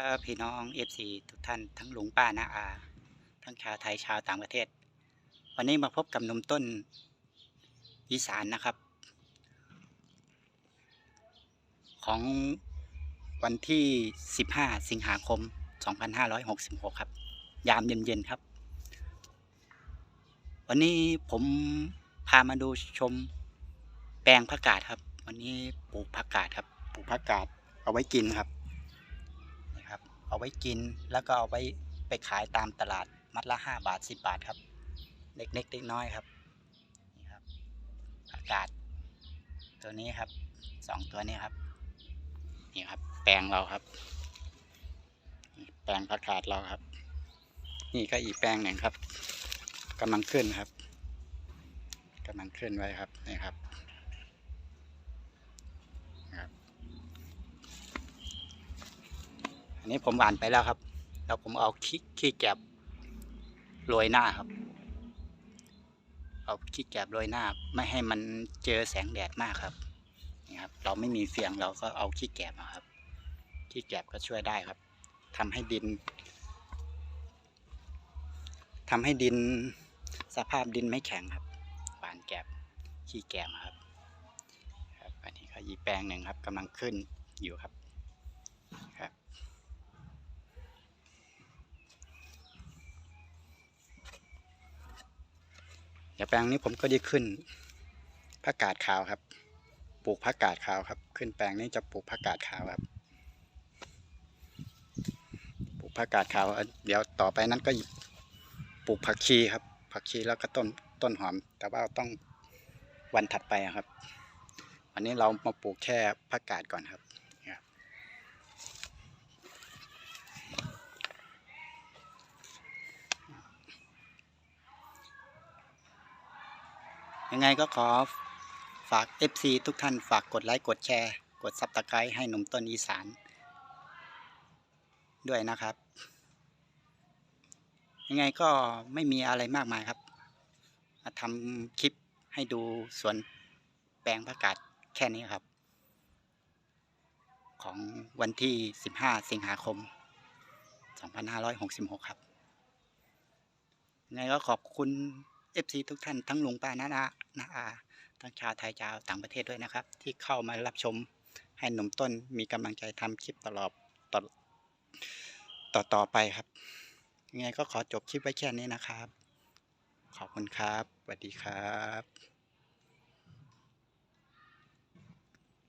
ครับพี่น้อง FC ทุกท่านทั้งหลุงป้านาอา ทั้งชาวไทยชาวต่างประเทศ วันนี้มาพบกับนุ่มต้นอีสานนะครับ ของวันที่ 15 สิงหาคม 2566 ครับ ยามเย็นๆครับ วันนี้ผมพามาดูชมแปลงผักกาดครับ วันนี้ปลูกผักกาดครับ ปลูกผักกาดเอาไว้กินครับ เอาไว้กินแล้วก็เอาไว้ไปขายตามตลาดมัดละห้าบาทสิบบาทครับ เล็กๆเล็กน้อยครับนี่ครับอากาศ ตัวนี้ครับสองตัวนี้ครับนี่ครับ แปลงเราครับนี่แปลงผักกาดเราครับ นี่ก็อีกแปลงหนึ่งครับกำลังขึ้นครับกำลังขึ้นไว้ครับนี่ครับ นี้ผมหวานไปแล้วครับ แล้วผมเอาขี้ขี้แกบโรยหน้าครับ เอาขี้แกบโรยหน้า ไม่ให้มันเจอแสงแดดมากครับนี่ครับ เราไม่มีเฟียงเราก็เอาขี้แกบครับขี้แกบก็ช่วยได้ครับทำให้ดินทำให้ดินสภาพดินไม่แข็งครับหวานแกบขี้แกบครับครับ อันนี้ก็อีแปลงหนึ่งครับกำลังขึ้นอยู่ครับครับ เดี๋ยวแปลงนี้ผมก็ได้ขึ้นผักกาดขาวครับ ปลูกผักกาดขาวครับ ขึ้นแปลงนี้จะปลูกผักกาดขาวครับ ปลูกผักกาดขาว เดี๋ยวต่อไปนั้นก็ปลูกผักชีครับ ผักชีแล้วก็ต้นต้นหอม แต่ว่าต้องวันถัดไปครับ วันนี้เรามาปลูกแค่ผักกาดก่อนครับ ยังไงก็ขอฝาก FC ทุกท่านฝากกดไลค์กดแชร์ กดซับสไครต์ให้หนุ่มต้นอีสาน ด้วยนะครับ ยังไงก็ไม่มีอะไรมากมายครับมาทำคลิปให้ดูสวนแปลงประกาศแค่นี้ครับ ของวันที่ 15 สิงหาคม 2566 ครับยังไงก็ขอบคุณ เอฟซีทุกท่านทั้งลุงป้านานาน้าอาทั้งชาวไทยชาวต่างประเทศด้วยนะครับ ที่เข้ามารับชมให้หนุ่มต้นมีกำลังใจทำคลิปตลอดต่อต่อต่อไปครับยังไงก็ขอจบคลิปไว้แค่นี้นะครับ ขอบคุณครับสวัสดีครับ